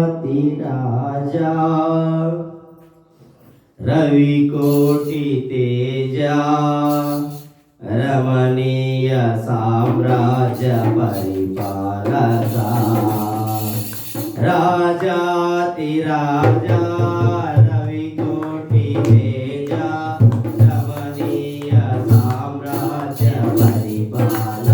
राजा। रवि कोटि तेजा। रमणीय साम्राज्य परिपालसा राजा तिराजा, रवि कोटि तेजा। रमणीय साम्राज्य परिपाल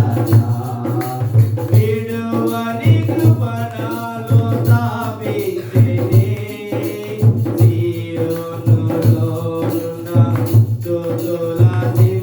Hare